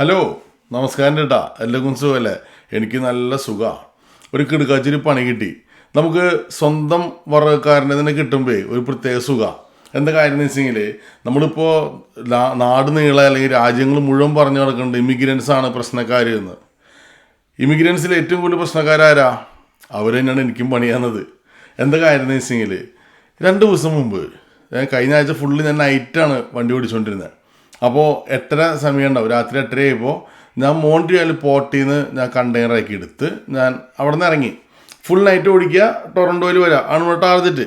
Hello നമസ്കാരം ചേട്ടാ എല്ലാവർക്കും സുഖമല്ലേ? എനിക്ക് നല്ല സുഖമാണ് ഒരു കിടുക്കാച്ചിരി പണി കിട്ടി. നമുക്ക് സ്വന്തം വർഗക്കാരനെ തന്നെ കിട്ടുമ്പോൾ ഒരു പ്രത്യേക സുഖമാണ് എന്താ കാര്യം എന്ന് വെച്ചെങ്കിൽ നമ്മളിപ്പോൾ നാട് നീളെ അല്ലെങ്കിൽ രാജ്യങ്ങൾ മുഴുവൻ പറഞ്ഞു നടക്കുന്നുണ്ട് ഇമിഗ്രൻസ് ആണ് പ്രശ്നക്കാർ എന്ന്. ഇമിഗ്രൻസിൽ ഏറ്റവും കൂടുതൽ പ്രശ്നക്കാരാരാ അവർ തന്നെയാണ് എനിക്കും പണിയാവുന്നത് എന്താ കാര്യം എന്ന് വെച്ചെങ്കിൽ രണ്ട് ദിവസം മുമ്പ് കഴിഞ്ഞ ആഴ്ച ഫുള്ള് ഞാൻ നൈറ്റാണ് വണ്ടി ഓടിച്ചുകൊണ്ടിരുന്നത് അപ്പോൾ എത്ര സമയം ഉണ്ടാവും രാത്രി എട്ടര ആയപ്പോൾ ഞാൻ മോൺട്രിയാൽ പോർട്ടിൽ നിന്ന് ഞാൻ കണ്ടെയ്നറാക്കി എടുത്ത് ഞാൻ അവിടെ നിന്ന് ഇറങ്ങി. ഫുൾ നൈറ്റ് ഓടിക്കുക ടൊറന്റോയിൽ വരാം ആണ് ഇവിടെ ടാർജറ്റ്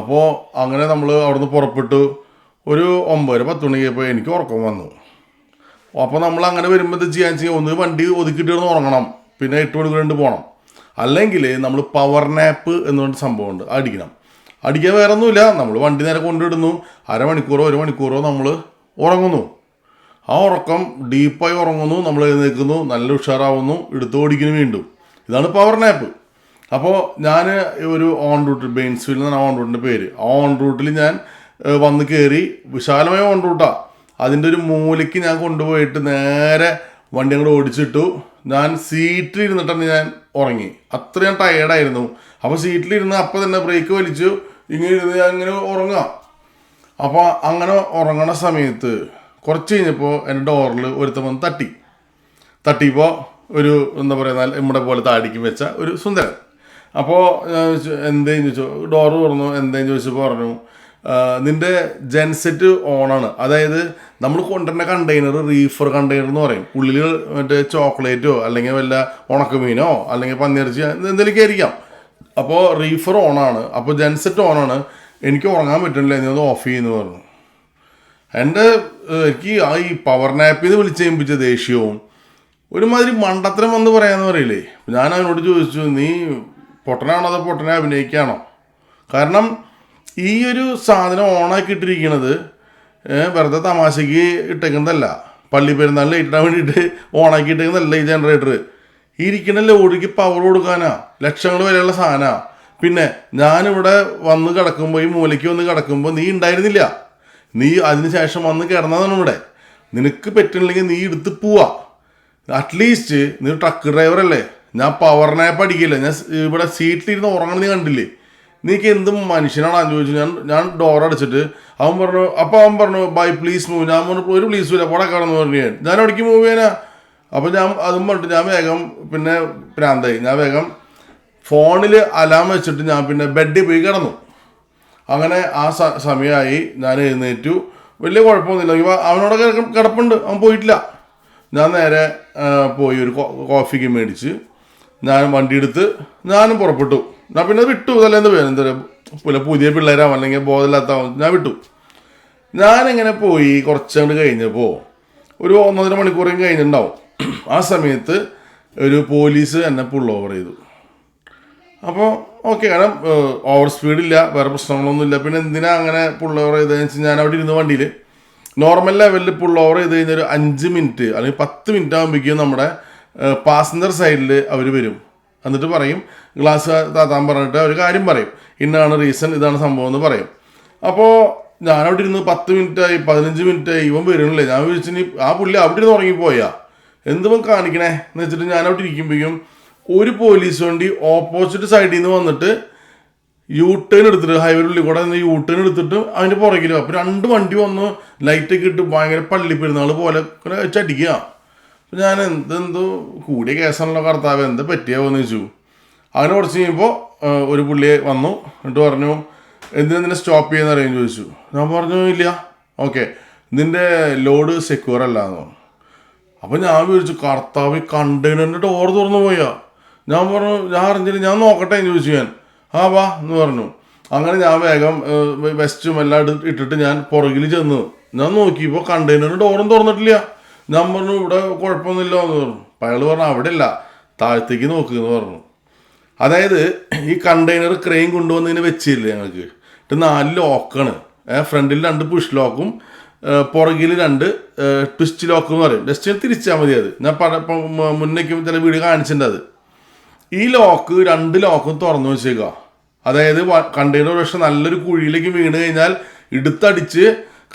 അപ്പോൾ അങ്ങനെ നമ്മൾ അവിടുന്ന് പുറപ്പെട്ടു. ഒരു ഒമ്പതര പത്ത് മണിയായപ്പോൾ എനിക്ക് ഉറക്കം വന്നു. അപ്പോൾ നമ്മൾ അങ്ങനെ വരുമ്പോൾ ഇത് ചെയ്യാൻ വെച്ചാൽ ഒന്ന് വണ്ടി ഒതുക്കിയിട്ട് കിടന്ന് ഉറങ്ങണം. പിന്നെ എട്ട് മണിക്കൂർ രണ്ട് പോകണം അല്ലെങ്കിൽ നമ്മൾ പവർ നാപ്പ് എന്ന് പറഞ്ഞ സംഭവമുണ്ട് അടിക്കണം. അടിക്കാൻ വേറെ ഒന്നുമില്ല നമ്മൾ വണ്ടി നേരെ കൊണ്ടിടുന്നു അരമണിക്കൂറോ ഒരു മണിക്കൂറോ നമ്മൾ ഉറങ്ങുന്നു. ആ ഉറക്കം ഡീപ്പായി ഉറങ്ങുന്നു നമ്മൾ എഴുന്നേൽക്കുന്നു നല്ല ഉഷാറാവുന്നു എടുത്തു ഓടിക്കുന്നു വീണ്ടും. ഇതാണ് പവർ നാപ്പ് അപ്പോൾ ഞാൻ ഒരു ഓൺ റൂട്ട് ബെയിൻസ്വിൽ എന്നാണ് ഓൺ റൂട്ടിന്റെ പേര്. ആ ഓൺ റൂട്ടിൽ ഞാൻ വന്ന് കയറി വിശാലമായ ഓൺ റൂട്ടാണ് അതിന്റെ ഒരു മൂലയ്ക്ക് ഞാൻ കൊണ്ടുപോയിട്ട് നേരെ വണ്ടി അങ്ങോട്ട് ഓടിച്ചിട്ടു. ഞാൻ സീറ്റിൽ ഇരുന്നിട്ടാണ് ഞാൻ ഉറങ്ങി. അത്രയും ടയേർഡായിരുന്നു അപ്പോൾ സീറ്റിലിരുന്ന് അപ്പോൾ തന്നെ ബ്രേക്ക് വലിച്ചു. ഇങ്ങനെ ഇരുന്ന് ഞാൻ ഇങ്ങനെ ഉറങ്ങാം അപ്പോൾ അങ്ങനെ ഉറങ്ങണ സമയത്ത് കുറച്ച് കഴിഞ്ഞപ്പോൾ എന്റെ ഡോറിൽ ഒരുത്തൻ വന്ന് തട്ടി. തട്ടിയപ്പോൾ ഒരു എന്താ പറയുക നമ്മുടെ പോലെ താടിക്കും വെച്ച ഒരു സുന്ദരൻ. അപ്പോൾ എന്തേന്ന്? ചോദിച്ചു ഡോർ തുറന്നു എന്തേന്ന്? ചോദിച്ചപ്പോൾ പറഞ്ഞു നിന്റെ ജെൻസെറ്റ് ഓണാണ്. അതായത് നമ്മൾ കൊണ്ടുവരുന്ന കണ്ടെയ്നർ റീഫർ കണ്ടെയ്നർ എന്ന് പറയും. ഉള്ളിൽ മറ്റേ ചോക്ലേറ്റോ അല്ലെങ്കിൽ വല്ല ഉണക്കമീനോ അല്ലെങ്കിൽ പന്നിയിറച്ചി എന്തെങ്കിലുമൊക്കെ ആയിരിക്കാം. അപ്പോൾ റീഫർ ഓണാണ്. അപ്പോൾ ജെൻസെറ്റ് ഓണാണ്. എനിക്ക് ഉറങ്ങാൻ പറ്റുന്നില്ല അത് ഓഫ് ചെയ്യുന്നു പറഞ്ഞു. എന്റെ എനിക്ക് ആ ഈ പവർ നാപ്പിൽ നിന്ന് വിളിച്ച് കഴിപ്പിച്ച ദേഷ്യവും. ഒരുമാതിരി മണ്ടത്തരം വന്ന് പറയാമെന്ന് പറയില്ലേ? ഞാൻ അവനോട് ചോദിച്ചു നീ പൊട്ടനാണോ അതോ പൊട്ടനെ അഭിനയിക്കുകയാണോ കാരണം ഈ ഒരു സാധനം ഓണാക്കി ഇട്ടിരിക്കണത് വെറുതെ തമാശയ്ക്ക് ഇട്ടേക്കുന്നതല്ല. പള്ളി പെരുന്നാളിൽ ഇട്ടാൻ വേണ്ടിയിട്ട് ഓണാക്കി ഇട്ടേക്കുന്നതല്ല ഈ ജനറേറ്റർ ഈ ഇരിക്കുന്ന ലോഡിക്ക് പവർ കൊടുക്കാനാ. ലക്ഷങ്ങൾ വരെയുള്ള സാധനമാ പിന്നെ ഞാനിവിടെ വന്ന് കിടക്കുമ്പോൾ ഈ മൂലയ്ക്ക് വന്ന് കിടക്കുമ്പോൾ നീ ഉണ്ടായിരുന്നില്ല. നീ അതിന് ശേഷം വന്ന് കിടന്നതാണ് ഇവിടെ. നിനക്ക് പറ്റുന്നില്ലെങ്കിൽ നീ എടുത്ത് പോവാ. അറ്റ്ലീസ്റ്റ് നീ ട്രക്ക് ഡ്രൈവർ അല്ലേ? ഞാൻ പവർ നാപ്പ് അടിക്കില്ല. ഞാൻ ഇവിടെ സീറ്റിലിരുന്ന് ഉറങ്ങണം നീ കണ്ടില്ലേ? നീക്ക് എന്ത് മനുഷ്യനാണ് ചോദിച്ചു. ഞാൻ ഞാൻ ഡോർ അടിച്ചിട്ട് അവൻ പറഞ്ഞു അപ്പോൾ അവൻ പറഞ്ഞു ബൈ പ്ലീസ് മൂവ് ഞാൻ പറഞ്ഞു ഒരു പ്ലീസ് ഇല്ല പോടെ കടന്നു പറഞ്ഞു ഞാൻ. ഞാൻ അവിടേക്ക് മൂവ് ചെയ്യാനാ? അപ്പോൾ ഞാൻ അതും പറഞ്ഞിട്ട് ഞാൻ വേഗം പിന്നെ പ്രാന്തായി. ഞാൻ വേഗം ഫോണിൽ അലാം വെച്ചിട്ട് ഞാൻ പിന്നെ ബെഡിൽ പോയി കിടന്നു. അങ്ങനെ ആ സമയമായി ഞാൻ എഴുന്നേറ്റു. വലിയ കുഴപ്പമൊന്നുമില്ല. ഇവ അവനോട് കിടക്ക- കിടപ്പുണ്ട്. അവൻ പോയിട്ടില്ല. ഞാൻ നേരെ പോയി ഒരു കോഫിക്ക് മേടിച്ച് ഞാൻ വണ്ടി എടുത്ത് ഞാനും പുറപ്പെട്ടു. ഞാൻ പിന്നെ വിട്ടു. തലേന്ന് പേര്? എന്താ പറയുക പുതിയ പിള്ളേരാവും അല്ലെങ്കിൽ ബോധമില്ലാത്താവും ഞാൻ വിട്ടു. ഞാനിങ്ങനെ പോയി കുറച്ചുകൊണ്ട് കഴിഞ്ഞപ്പോൾ ഒരു ഒന്നൊന്നര മണിക്കൂറെങ്കിലും കഴിഞ്ഞിട്ടുണ്ടാവും. ആ സമയത്ത് ഒരു പോലീസ് എന്നെ പുൾ ഓവർ ചെയ്തു. അപ്പോൾ ഓക്കെ കാരണം ഓവർ സ്പീഡില്ല വേറെ പ്രശ്നങ്ങളൊന്നുമില്ല പിന്നെ എന്തിനാ അങ്ങനെ പുൾ ഓവർ ചെയ്തതെന്ന് വെച്ചാൽ ഞാൻ അവിടെ ഇരുന്ന വണ്ടിയിൽ നോർമൽ ലെവലിൽ പുൾ ഓവർ ചെയ്ത് കഴിഞ്ഞാൽ ഒരു അഞ്ച് മിനിറ്റ് അല്ലെങ്കിൽ പത്ത് മിനിറ്റ് ആകുമ്പോഴേക്കും നമ്മുടെ പാസഞ്ചർ സൈഡിൽ അവർ വരും. എന്നിട്ട് പറയും ഗ്ലാസ് താത്താൻ പറഞ്ഞിട്ട് ഒരു കാര്യം പറയും. ഇന്നാണ് റീസൺ ഇതാണ് സംഭവം എന്ന് പറയും. അപ്പോൾ അവിടെ ഇരുന്ന് പത്ത് മിനിറ്റായി പതിനഞ്ച് മിനിറ്റായി ഇവൻ വരുന്നില്ലേ. ഞാൻ വിളിച്ചിട്ട് ആ പുള്ളി അവിടെ ഇരുന്ന് ഉറങ്ങിപ്പോയാ. എന്തും കാണിക്കണേ? എന്ന് വെച്ചിട്ട് ഞാൻ അവിടെ ഇരിക്കുമ്പോഴേക്കും ഒരു പോലീസ് വണ്ടി ഓപ്പോസിറ്റ് സൈഡിൽ നിന്ന് വന്നിട്ട് യൂ ടേൺ എടുത്തിട്ട് ഹൈവേ ഉള്ളിൽ കൂടെ നിന്ന് യൂ ടേൺ എടുത്തിട്ട് അതിന്റെ പുറകിലും അപ്പോൾ രണ്ട് വണ്ടി വന്ന് ലൈറ്റൊക്കെ ഇട്ട് ഭയങ്കര പള്ളി പെരുന്നാൾ പോലെ ഇങ്ങനെ അപ്പം അപ്പോൾ ഞാൻ എന്തെന്തോ കൂടിയ കേസാണല്ലോ കർത്താവ് എന്താ പറ്റിയാവെന്ന് ചോദിച്ചു. അങ്ങനെ കുറച്ച് കഴിയുമ്പോൾ ഒരു പുള്ളി വന്നു. എന്നിട്ട് പറഞ്ഞു എന്തിനെന്തിനെ സ്റ്റോപ്പ് ചെയ്യുന്ന? അറിയാൻ ചോദിച്ചു. ഞാൻ പറഞ്ഞു ഇല്ല. ഓക്കെ ഇതിന്റെ ലോഡ് സെക്യൂർ അല്ല എന്ന് പറഞ്ഞു. അപ്പം ഞാൻ വിളിച്ചു കർത്താവ് കണ്ടെയ്നറിന്റെ ഡോർ തുറന്നു പോയാ. ഞാൻ പറഞ്ഞു ഞാൻ അറിഞ്ഞില്ല ഞാൻ നോക്കട്ടെ എന്ന് ചോദിച്ചു ഞാൻ. ആ വാ എന്ന് പറഞ്ഞു. അങ്ങനെ ഞാൻ വേഗം വെസ്റ്റും എല്ലാം ഇട്ട് ഇട്ടിട്ട് ഞാൻ പുറകിൽ ചെന്നു. ഞാൻ നോക്കിയപ്പോൾ കണ്ടെയ്നറിന് ഡോറും തുറന്നിട്ടില്ല. ഞാൻ പറഞ്ഞു ഇവിടെ കുഴപ്പമൊന്നുമില്ല എന്ന് പറഞ്ഞു. അയാൾ പറഞ്ഞു അവിടെ ഇല്ല താഴത്തേക്ക് നോക്കുക എന്ന് പറഞ്ഞു. അതായത് ഈ കണ്ടെയ്നർ ക്രെയിൻ കൊണ്ടുവന്നതിന് വെച്ചില്ല ഞങ്ങൾക്ക്? എന്നിട്ട് നാല് ലോക്കാണ്. ഫ്രണ്ടിൽ രണ്ട് പുഷ് ലോക്കും പുറകിൽ രണ്ട് ട്വിസ്റ്റ് ലോക്കും എന്ന് പറയും. ജസ്റ്റ് തിരിച്ചാൽ മതി അത്. ഞാൻ പല മുന്നേക്കും ചില വീട് കാണിച്ചിട്ടുണ്ട് അത്. ഈ ലോക്ക് രണ്ട് ലോക്കും തുറന്നു വെച്ചേക്കുക അതായത് കണ്ടെയ്നർ പക്ഷെ നല്ലൊരു കുഴിയിലേക്ക് വീണ് കഴിഞ്ഞാൽ എടുത്തടിച്ച്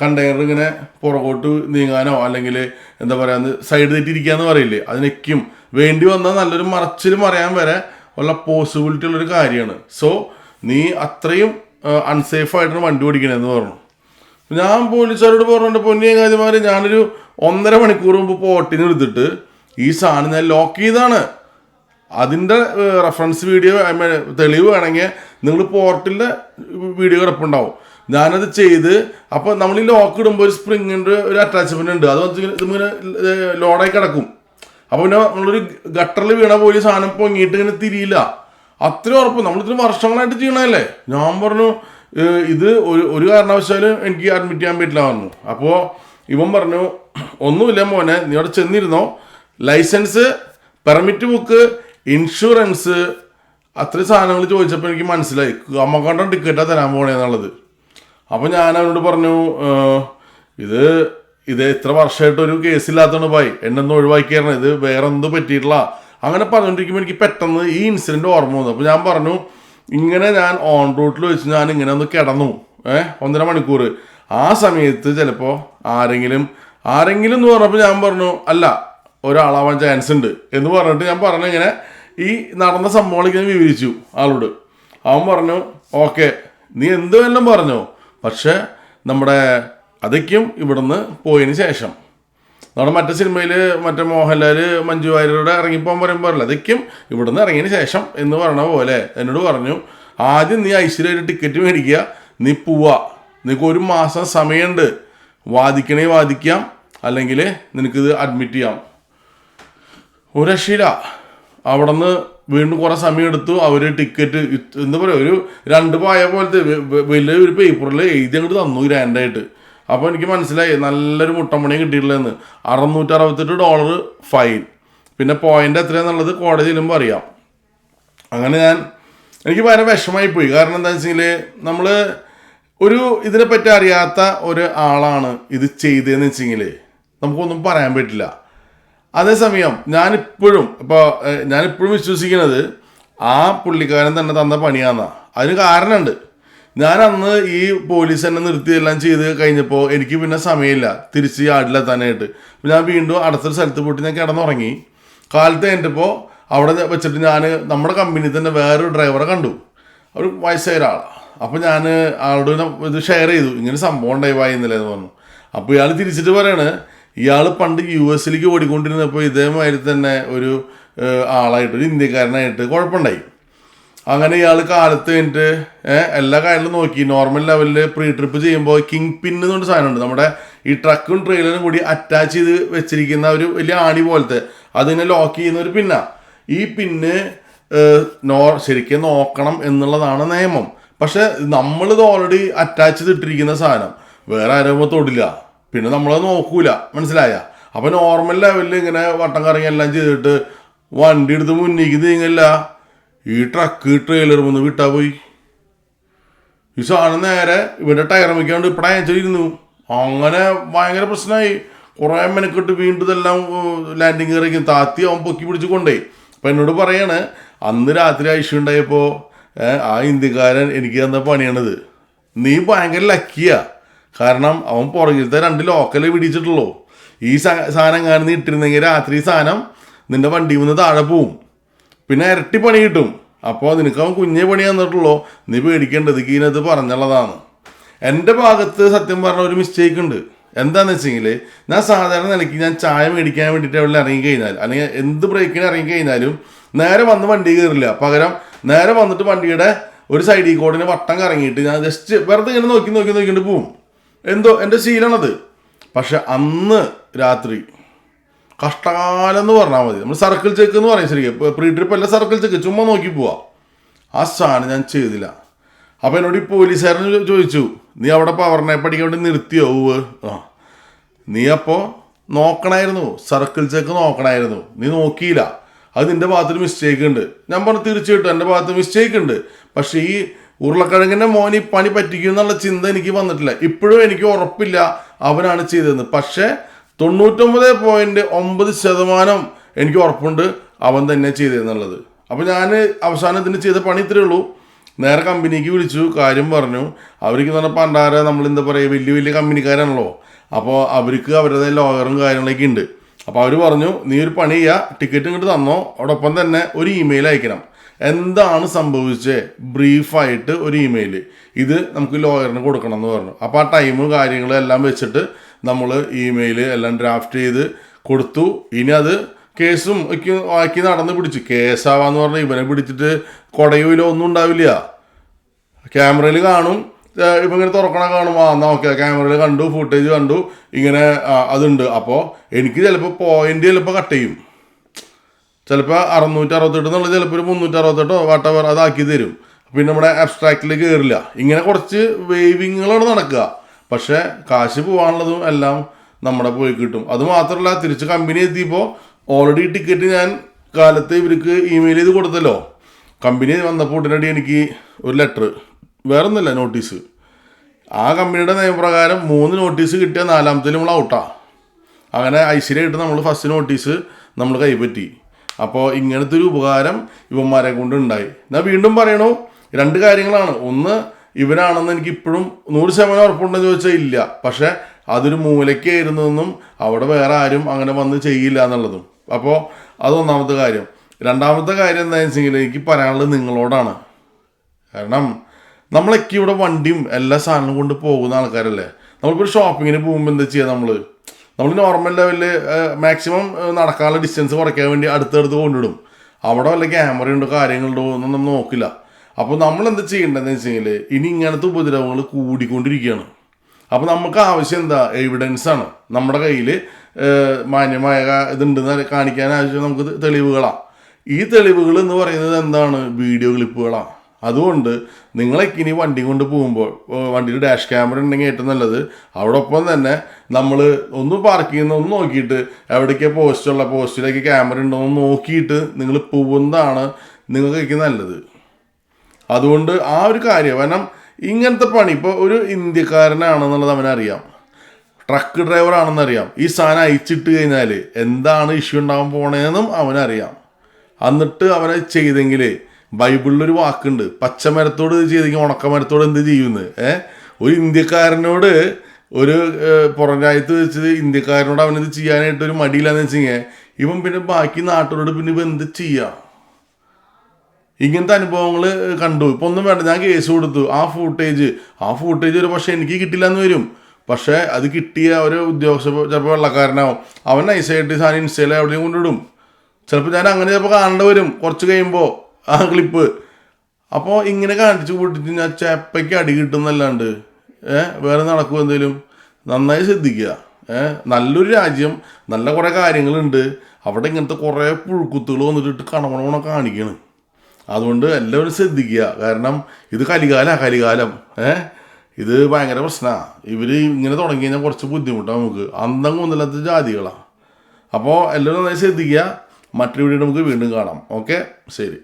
കണ്ടെയ്നർ ഇങ്ങനെ പുറകോട്ട് നീങ്ങാനോ അല്ലെങ്കിൽ എന്താ പറയുക സൈഡ് തെറ്റിയിരിക്കാന്ന് പറയില്ലേ? അതിനൊക്കെയും വേണ്ടി വന്നാൽ നല്ലൊരു മറച്ചിൽ മറയാൻ വരെ ഉള്ള പോസിബിലിറ്റി ഉള്ളൊരു കാര്യമാണ്. സോ നീ അത്രയും അൺസേഫ് ആയിട്ടാണ് വണ്ടി ഓടിക്കണേന്ന് പറഞ്ഞു. ഞാൻ പോലീസുകാരോട് പറഞ്ഞിട്ട് പൊന്നിയ കാര്യമാര് ഞാനൊരു ഒന്നര മണിക്കൂർ മുമ്പ് പോട്ടിന് എടുത്തിട്ട് ഈ സാധനം ഞാൻ ലോക്ക് ചെയ്താണ് അതിന്റെ റെഫറൻസ് വീഡിയോ തെളിവ് വേണമെങ്കിൽ നിങ്ങൾ പോർട്ടിലെ വീഡിയോ കിടപ്പുണ്ടാവും. ഞാനത് ചെയ്ത് അപ്പോൾ നമ്മൾ ഈ ലോക്ക് ഇടുമ്പോൾ ഒരു സ്പ്രിങ്ങിന്റെ ഒരു അറ്റാച്ച്മെന്റ് ഉണ്ട്. അത് ഇതിങ്ങനെ ലോഡായി കിടക്കും. അപ്പോൾ പിന്നെ നമ്മളൊരു ഗട്ടറിൽ വീണ പോലെ സാധനം പൊങ്ങിയിട്ട് ഇങ്ങനെ തിരിയില്ല. അത്രയും ഉറപ്പ്. നമ്മളിത്ര വർഷങ്ങളായിട്ട് ചെയ്യണല്ലേ ഞാൻ പറഞ്ഞു ഇത് ഒരു ഒരു കാരണവശാലും എനിക്ക് അഡ്മിറ്റ് ചെയ്യാൻ പറ്റില്ല പറഞ്ഞു. അപ്പോൾ ഇവൻ പറഞ്ഞു ഒന്നുമില്ല മോനെ നീ അവിടെ ചെന്നിരുന്നോ. ലൈസൻസ് പെർമിറ്റ് ബുക്ക് ഇൻഷുറൻസ് അത്രയും സാധനങ്ങൾ ചോദിച്ചപ്പോൾ എനിക്ക് മനസ്സിലായി. അമ്മക്കണ്ടം ടിക്കറ്റാണ് തരാൻ പോണേന്നുള്ളത് അപ്പോൾ ഞാൻ അവനോട് പറഞ്ഞു ഇത് ഇത് ഇത്ര വർഷമായിട്ട് ഒരു കേസില്ലാത്തതാണ് ഭായി എന്നെ ഒന്ന് ഒഴിവാക്കിയായിരുന്നു. ഇത് വേറെ എന്ത് പറ്റിയിട്ടില്ല. അങ്ങനെ പറഞ്ഞുകൊണ്ടിരിക്കുമ്പോൾ എനിക്ക് പെട്ടെന്ന് ഈ ഇൻസിഡന്റ് ഓർമ്മ വന്നു. അപ്പോൾ ഞാൻ പറഞ്ഞു ഇങ്ങനെ ഞാൻ ഓൺ റൂട്ടിൽ വെച്ച് ഞാൻ ഇങ്ങനെ ഒന്ന് കിടന്നു. ഏഹ് ഒന്നര മണിക്കൂർ ആ സമയത്ത് ചിലപ്പോൾ ആരെങ്കിലും ആരെങ്കിലും എന്ന് പറഞ്ഞപ്പോൾ ഞാൻ പറഞ്ഞു അല്ല ഒരാളാവാൻ ചാൻസ് ഉണ്ട്. എന്ന് പറഞ്ഞിട്ട് ഞാൻ പറഞ്ഞു ഇങ്ങനെ ഈ നടന്ന സംഭവങ്ങളൊക്കെ വിവരിച്ചു ആളോട്. അവൻ പറഞ്ഞു ഓക്കെ നീ എന്ത് വല്ലതും പറഞ്ഞോ. പക്ഷെ നമ്മുടെ അതൊക്കെയും ഇവിടുന്ന് പോയതിന് ശേഷം. നമ്മുടെ മറ്റേ സിനിമയിൽ മറ്റേ മോഹൻലാൽ മഞ്ജു വാര്യരുടെ ഇറങ്ങിപ്പോകാൻ പറയുമ്പോൾ പറയില്ല അതൊക്കെയും ഇവിടുന്ന് ഇറങ്ങിയതിന് ശേഷം എന്ന് പറഞ്ഞ പോലെ എന്നോട് പറഞ്ഞു ആദ്യം നീ ഐശ്വര്യ ടിക്കറ്റ് മേടിക്കുക നീ പോവാ. നിനക്ക് ഒരു മാസം സമയമുണ്ട്. വാദിക്കണേ വാദിക്കാം അല്ലെങ്കിൽ നിനക്കിത് അഡ്മിറ്റ് ചെയ്യാം. ഒരു രക്ഷയില്ല അവിടെ നിന്ന് വീണ്ടും കുറെ സമയം എടുത്തു. അവർ ടിക്കറ്റ് എന്താ പറയുക ഒരു രണ്ട് പായ പോലത്തെ വ- വ- വലിയ ഒരു പേപ്പറിൽ എഴുതി അങ്ങോട്ട് തന്നു ഗ്രാൻഡായിട്ട് അപ്പോൾ എനിക്ക് മനസ്സിലായി നല്ലൊരു മുട്ടമണി കിട്ടിയിട്ടുള്ളതെന്ന്. അറുന്നൂറ്റി അറുപത്തെട്ട് ഡോളർ ഫൈൻ പിന്നെ പോയിന്റ് എത്രയാന്നുള്ളത് കോടതി ചെല്ലുമ്പോൾ അറിയാം അങ്ങനെ ഞാൻ എനിക്ക് ഭയങ്കര വിഷമായി പോയി കാരണം എന്താ വെച്ചാൽ നമ്മൾ ഒരു ഇതിനെപ്പറ്റി അറിയാത്ത ഒരു ആളാണ് ഇത് ചെയ്തതെന്ന് വെച്ചെങ്കിൽ നമുക്കൊന്നും പറയാൻ പറ്റില്ല. അതേസമയം ഞാനിപ്പോഴും ഇപ്പോൾ ഞാനിപ്പോഴും വിശ്വസിക്കുന്നത് ആ പുള്ളിക്കാരൻ തന്നെ തന്ന പണിയാന്നാ. അതിന് കാരണമുണ്ട് ഞാൻ അന്ന് ഈ പോലീസ് തന്നെ നിർത്തി എല്ലാം ചെയ്ത് കഴിഞ്ഞപ്പോൾ എനിക്ക് പിന്നെ സമയമില്ല. തിരിച്ച് യാർഡിലെത്താനായിട്ട്. ഞാൻ വീണ്ടും അടുത്തൊരു സ്ഥലത്ത് പോയിട്ട് ഞാൻ കിടന്നുറങ്ങി. കാലത്ത് കഴിഞ്ഞപ്പോൾ അവിടെ വെച്ചിട്ട് ഞാൻ നമ്മുടെ കമ്പനിയിൽ തന്നെ വേറൊരു ഡ്രൈവറെ കണ്ടു. ഒരു വയസ്സായ ഒരാളാണ് അപ്പോൾ ഞാൻ ആളോട് ഇത് ഷെയർ ചെയ്തു. ഇങ്ങനെ സംഭവം ഉണ്ടായി വായി ഇന്നലെ എന്ന് പറഞ്ഞു. അപ്പോൾ ഇയാൾ തിരിച്ചിട്ട് പറയാണ് ഇയാൾ പണ്ട് യു എസിലേക്ക് ഓടിക്കൊണ്ടിരുന്നപ്പോൾ ഇതേമാതിരി തന്നെ ഒരു ആളായിട്ട് ഒരു ഇന്ത്യക്കാരനായിട്ട് കുഴപ്പമുണ്ടായി. അങ്ങനെ ഇയാൾ കാലത്ത് കഴിഞ്ഞിട്ട് എല്ലാ കാര്യങ്ങളും നോക്കി. നോർമൽ ലെവലിൽ പ്രീ ട്രിപ്പ് ചെയ്യുമ്പോൾ കിങ് പിൻ എന്ന് പറഞ്ഞ സാധനമുണ്ട് നമ്മുടെ ഈ ട്രക്കും ട്രെയിലറും കൂടി അറ്റാച്ച് ചെയ്ത് വെച്ചിരിക്കുന്ന ഒരു വലിയ ആണി പോലത്തെ അതിനെ ലോക്ക് ചെയ്യുന്ന ഒരു പിന്നാ ഈ പിന്ന് നോ ശരിക്കും നോക്കണം എന്നുള്ളതാണ് നിയമം. പക്ഷെ നമ്മളിത് ഓൾറെഡി അറ്റാച്ച് ചെയ്തിട്ടിരിക്കുന്ന സാധനം. വേറെ ആരും തൊടില്ല. പിന്നെ നമ്മളത് നോക്കൂല മനസ്സിലായ? അപ്പൊ നോർമൽ ലെവലിൽ ഇങ്ങനെ വട്ടം കറങ്ങി എല്ലാം ചെയ്തിട്ട് വണ്ടി എടുത്ത് മുന്നിലേക്ക് നീങ്ങില്ല ഈ ട്രക്ക് ട്രെയിലർ വന്ന് വിട്ടാ പോയി. ഈ സാധനം നേരെ ഇവന്റെ ടയർ വയ്ക്കാണ്ട് ഇപ്പടെ അയച്ചിരുന്നു അങ്ങനെ ഭയങ്കര പ്രശ്നമായി. കുറേ മെനക്കെട്ട് വീണ്ടും ഇതെല്ലാം ലാൻഡിങ് ഇറങ്ങി. താത്തി അവൻ പൊക്കി പിടിച്ച് കൊണ്ടുപോയി അപ്പം എന്നോട് പറയാണ് അന്ന് രാത്രി ഐശ്വ ഉണ്ടായപ്പോൾ ആ ഇന്ത്യക്കാരൻ എനിക്ക് തന്ന പണിയാണിത്. നീ ഭയങ്കര ലക്കിയാ കാരണം അവൻ പുറകിലത്തെ രണ്ട് ലോക്കലേ പിടിച്ചിട്ടുള്ളൂ ഈ സാധനം നീ ഇട്ടിരുന്നെങ്കിൽ രാത്രി സാധനം നിന്റെ വണ്ടി നിന്ന് താഴെ പോവും. പിന്നെ ഇരട്ടി പണി കിട്ടും. അപ്പോൾ നിനക്ക് അവൻ കുഞ്ഞേ പണി തന്നിട്ടുള്ളൂ. നീ പേടിക്കേണ്ടത് ഇതിനകത്ത് പറഞ്ഞുള്ളതാണ്. എന്റെ ഭാഗത്ത് സത്യം പറഞ്ഞ ഒരു മിസ്റ്റേക്ക് ഉണ്ട്. എന്താണെന്ന് വെച്ചെങ്കിൽ ഞാൻ സാധാരണ നിലയ്ക്ക് ഞാൻ ചായ മേടിക്കാൻ വേണ്ടിയിട്ട് അവിടെ ഇറങ്ങി കഴിഞ്ഞാൽ അല്ലെങ്കിൽ എന്ത് ബ്രേക്കിന് ഇറങ്ങി കഴിഞ്ഞാലും നേരെ വന്ന് വണ്ടി കയറില്ല. പകരം നേരെ വന്നിട്ട് വണ്ടിയുടെ ഒരു സൈഡിൽ കൂടെ വട്ടം കറങ്ങിയിട്ട് ഞാൻ ജസ്റ്റ് വെറുതെ ഇങ്ങനെ നോക്കി നോക്കി നോക്കിയിട്ട് പോവും. എന്തോ എന്റെ ശീലമാണത് പക്ഷെ അന്ന് രാത്രി കഷ്ടകാലം എന്ന് പറഞ്ഞാൽ മതി. നമ്മൾ സർക്കിൾ ചെക്ക് എന്ന് പറയും ശരിക്കും. പ്രീ ട്രിപ്പ് അല്ല സർക്കിൾ ചെക്ക് ചുമ്മാ നോക്കി പോവാ. ആ സാധനം ഞാൻ ചെയ്തില്ല. അപ്പോൾ എന്നോട് ഈ പോലീസുകാരൻ ചോദിച്ചു നീ അവിടെ പവർണെ പഠിക്കാൻ വേണ്ടി നിർത്തിയോ? ഊവ് ആ. നീ അപ്പോൾ നോക്കണമായിരുന്നു സർക്കിൾ ചെക്ക് നോക്കണമായിരുന്നു നീ നോക്കിയില്ല. അത് നിന്റെ ഭാഗത്തൊരു മിസ്റ്റേക്ക് ഉണ്ട്. ഞാൻ പറഞ്ഞു തീർച്ചയായിട്ടും എന്റെ ഭാഗത്ത് മിസ്റ്റേക്ക് ഉണ്ട്. പക്ഷേ ഈ ഉരുളക്കിഴങ്ങിന്റെ മോൻ ഈ പണി പറ്റിക്കും എന്നുള്ള ചിന്ത എനിക്ക് വന്നിട്ടില്ല. ഇപ്പോഴും എനിക്ക് ഉറപ്പില്ല അവനാണ് ചെയ്തതെന്ന്. പക്ഷേ തൊണ്ണൂറ്റൊമ്പത് പോയിന്റ് ഒമ്പത് ശതമാനം എനിക്ക് ഉറപ്പുണ്ട് അവൻ തന്നെ ചെയ്തതെന്നുള്ളത്. അപ്പോൾ ഞാൻ അവസാനം ഇതിന് ചെയ്ത പണി ഇത്രയേ ഉള്ളൂ. നേരെ കമ്പനിക്ക് വിളിച്ചു കാര്യം പറഞ്ഞു. അവർക്ക് പറഞ്ഞാൽ പണ്ടാര നമ്മൾ എന്താ പറയുക വലിയ വലിയ കമ്പനിക്കാരാണല്ലോ. അപ്പോൾ അവർക്ക് അവരുടെ ലോയറും കാര്യങ്ങളൊക്കെ ഉണ്ട്. അപ്പോൾ അവർ പറഞ്ഞു നീ ഒരു പണി ചെയ്യുക ടിക്കറ്റ് ഇങ്ങോട്ട് തന്നോ അതോടൊപ്പം തന്നെ ഒരു ഇമെയിൽ അയക്കണം. എന്താണ് സംഭവിച്ചത് ബ്രീഫായിട്ട് ഒരു ഇമെയിൽ ഇത് നമുക്ക് ലോയറിന് കൊടുക്കണം എന്ന് പറഞ്ഞു. അപ്പോൾ ആ ടൈമും കാര്യങ്ങളും എല്ലാം വെച്ചിട്ട് നമ്മൾ ഇമെയിൽ എല്ലാം ഡ്രാഫ്റ്റ് ചെയ്ത് കൊടുത്തു. ഇനി അത് കേസും ഒക്കെ ആക്കി നടന്ന് പിടിച്ചു. കേസാവാന്ന് പറഞ്ഞാൽ ഇവനെ പിടിച്ചിട്ട് കൊടയൂലോ ഒന്നും ഉണ്ടാവില്ല. ക്യാമറയിൽ കാണും. ഇപ്പം ഇങ്ങനെ തുറക്കണ കാണും. ആ എന്നാൽ ഓക്കെ ക്യാമറയിൽ കണ്ടു ഫുട്ടേജ് കണ്ടു. ഇങ്ങനെ അതുണ്ട്. അപ്പോൾ എനിക്ക് ചിലപ്പോൾ പോയിന്റ് ചിലപ്പോൾ കട്ട് ചെയ്യും. ചിലപ്പോൾ അറുന്നൂറ്റി അറുപത്തെട്ട് എന്നുള്ളത് ചിലപ്പോൾ ഒരു മുന്നൂറ്റി അറുപത്തെട്ടോ വാട്ടവർ അതാക്കി തരും. പിന്നെ നമ്മുടെ അബ്സ്ട്രാക്റ്റിൽ കയറില്ല ഇങ്ങനെ കുറച്ച് വേവിങ്ങുകളാണ് നടക്കുക. പക്ഷേ കാശ് പോകാനുള്ളതും എല്ലാം നമ്മുടെ പോയി കിട്ടും. അത് മാത്രമല്ല തിരിച്ച് കമ്പനി എത്തിയപ്പോൾ ഓൾറെഡി ടിക്കറ്റ് ഞാൻ കാലത്ത് ഇവർക്ക് ഇമെയിൽ ചെയ്ത് കൊടുത്തല്ലോ. കമ്പനി വന്നപ്പോൾ ഉടനടി എനിക്ക് ഒരു ലെറ്റർ വേറെ ഒന്നുമില്ല നോട്ടീസ് ആ കമ്പനിയുടെ നിയമപ്രകാരം മൂന്ന് നോട്ടീസ് കിട്ടിയ നാലാമത്തിൽ നമ്മൾ ഔട്ടാ അങ്ങനെ ഐശ്വര്യമായിട്ട് നമ്മൾ ഫസ്റ്റ് നോട്ടീസ് നമ്മൾ കൈപ്പറ്റി. അപ്പോൾ ഇങ്ങനത്തെ ഒരു ഉപകാരം ഇവന്മാരെ കൊണ്ട് ഉണ്ടായി. ഞാൻ വീണ്ടും പറയണു രണ്ട് കാര്യങ്ങളാണ്. ഒന്ന് ഇവനാണെന്ന് എനിക്ക് ഇപ്പോഴും നൂറ് ശതമാനം ഉറപ്പുണ്ടെന്ന് ചോദിച്ചാൽ ഇല്ല. പക്ഷേ അതൊരു മൂലയ്ക്കായിരുന്നെന്നും അവിടെ വേറെ ആരും അങ്ങനെ വന്ന് ചെയ്യില്ല എന്നുള്ളതും. അപ്പോൾ അതൊന്നാമത്തെ കാര്യം. രണ്ടാമത്തെ കാര്യം എന്താണെന്ന് വെച്ചെങ്കിൽ എനിക്ക് പറയാനുള്ളത് നിങ്ങളോടാണ്. കാരണം നമ്മളൊക്കെ ഇവിടെ വണ്ടിയും എല്ലാ സാധനവും കൊണ്ട് പോകുന്ന ആൾക്കാരല്ലേ? നമ്മളിപ്പോൾ ഷോപ്പിങ്ങിന് പോകുമ്പോൾ എന്താ ചെയ്യുക നമ്മൾ നമ്മൾ നോർമൽ ലെവലിൽ മാക്സിമം നടക്കാനുള്ള ഡിസ്റ്റൻസ് കുറയ്ക്കാൻ വേണ്ടി അടുത്തടുത്ത് കൊണ്ടിടും. അവിടെ വല്ല ക്യാമറ ഉണ്ടോ കാര്യങ്ങളുണ്ടോ ഒന്നും നമ്മൾ നോക്കില്ല. അപ്പോൾ നമ്മൾ എന്താ ചെയ്യേണ്ടതെന്ന് വെച്ച് കഴിഞ്ഞാൽ ഇനി ഇങ്ങനത്തെ ഉപദ്രവങ്ങൾ കൂടിക്കൊണ്ടിരിക്കുകയാണ്. അപ്പോൾ നമുക്ക് ആവശ്യം എന്താ? എവിഡൻസ് ആണ്. നമ്മുടെ കയ്യിൽ മാന്യമായ ഇതുണ്ടെന്ന് കാണിക്കാൻ ആവശ്യം നമുക്ക് തെളിവുകളാണ് ഈ തെളിവുകൾ എന്ന് പറയുന്നത് എന്താണ്? വീഡിയോ ക്ലിപ്പുകളാണ് അതുകൊണ്ട് നിങ്ങളൊക്കെ ഇനി വണ്ടി കൊണ്ട് പോകുമ്പോൾ വണ്ടിയിൽ ഡാഷ് ക്യാമറ ഉണ്ടെങ്കിൽ ഏറ്റവും നല്ലത്. അവിടൊപ്പം തന്നെ നമ്മൾ ഒന്ന് പാർക്ക് ചെയ്യുന്ന ഒന്ന് നോക്കിയിട്ട് എവിടേക്കാണ് പോസ്റ്റുള്ള പോസ്റ്റിലേക്ക് ക്യാമറ ഉണ്ടോ എന്ന് നോക്കിയിട്ട് നിങ്ങൾ പോകുന്നതാണ് നിങ്ങൾക്കൊക്കെ നല്ലത്. അതുകൊണ്ട് ആ ഒരു കാര്യം കാരണം ഇങ്ങനത്തെ പണി ഇപ്പോൾ ഒരു ഇന്ത്യക്കാരനാണെന്നുള്ളത് അവനറിയാം. ട്രക്ക് ഡ്രൈവർ ആണെന്നറിയാം. ഈ സാധനം അയച്ചിട്ട് കഴിഞ്ഞാൽ എന്താണ് ഇഷ്യൂ ഉണ്ടാകാൻ പോണേന്നും അവനറിയാം. എന്നിട്ട് അവനെ ചെയ്തെങ്കിൽ ബൈബിളിലൊരു വാക്കുണ്ട്. പച്ചമരത്തോട് ചെയ്തെങ്കിൽ ഉണക്കമരത്തോട് എന്ത് ചെയ്യുന്നത് ഏ? ഒരു ഇന്ത്യക്കാരനോട് ഒരു പുറം രാജ്യത്ത് വെച്ച് ഇന്ത്യക്കാരനോട് അവനത് ചെയ്യാനായിട്ട് ഒരു മടിയില്ലാന്ന് വെച്ച് കഴിഞ്ഞാൽ ഇവൻ പിന്നെ ബാക്കി നാട്ടിലോട് പിന്നെ ഇവൻ എന്ത് ചെയ്യാം? ഇങ്ങനത്തെ അനുഭവങ്ങൾ കണ്ടു. ഇപ്പം ഒന്നും വേണ്ട ഞാൻ കേസ് കൊടുത്തു. ആ ഫൂട്ടേജ് ആ ഫൂട്ടേജ് ഒരു പക്ഷേ എനിക്ക് കിട്ടില്ല എന്ന് വരും. പക്ഷേ അത് കിട്ടിയ ഒരു ഉദ്യോഗസ്ഥ ചിലപ്പോൾ വെള്ളക്കാരനാവും. അവൻ നൈസായിട്ട് സാധനം ഇൻസ്റ്റയിൽ എവിടെയും കൊണ്ടിടും ചിലപ്പോൾ ഞാൻ അങ്ങനെ ചിലപ്പോൾ കാണേണ്ടി വരും. കുറച്ച് കഴിയുമ്പോൾ ആ ക്ലിപ്പ് അപ്പോൾ ഇങ്ങനെ കാണിച്ചു കൂട്ടിട്ട് ഞാൻ ചെപ്പയ്ക്ക് അടി കിട്ടുന്നല്ലാണ്ട് ഏഹ് വേറെ നടക്കും എന്തേലും? നന്നായി ശ്രദ്ധിക്കുക. ഏഹ് നല്ലൊരു രാജ്യം നല്ല കുറേ കാര്യങ്ങളുണ്ട്. അവിടെ ഇങ്ങനത്തെ കുറേ പുഴുക്കുത്തുകൾ വന്നിട്ട് കണമണമണ കാണിക്കണം. അതുകൊണ്ട് എല്ലാവരും ശ്രദ്ധിക്കുക. കാരണം ഇത് കലികാല കലികാലം. ഏ ഇത് ഭയങ്കര പ്രശ്നമാണ് ഇവർ ഇങ്ങനെ തുടങ്ങി കഴിഞ്ഞാൽ കുറച്ച് ബുദ്ധിമുട്ടാണ് നമുക്ക്. അന്തം കൊന്നില്ലാത്ത ജാതികളാണ് അപ്പോൾ എല്ലാവരും നന്നായി ശ്രദ്ധിക്കുക. മറ്റൊരു വീഡിയോ നമുക്ക് വീണ്ടും കാണാം. ഓക്കെ? ശരി.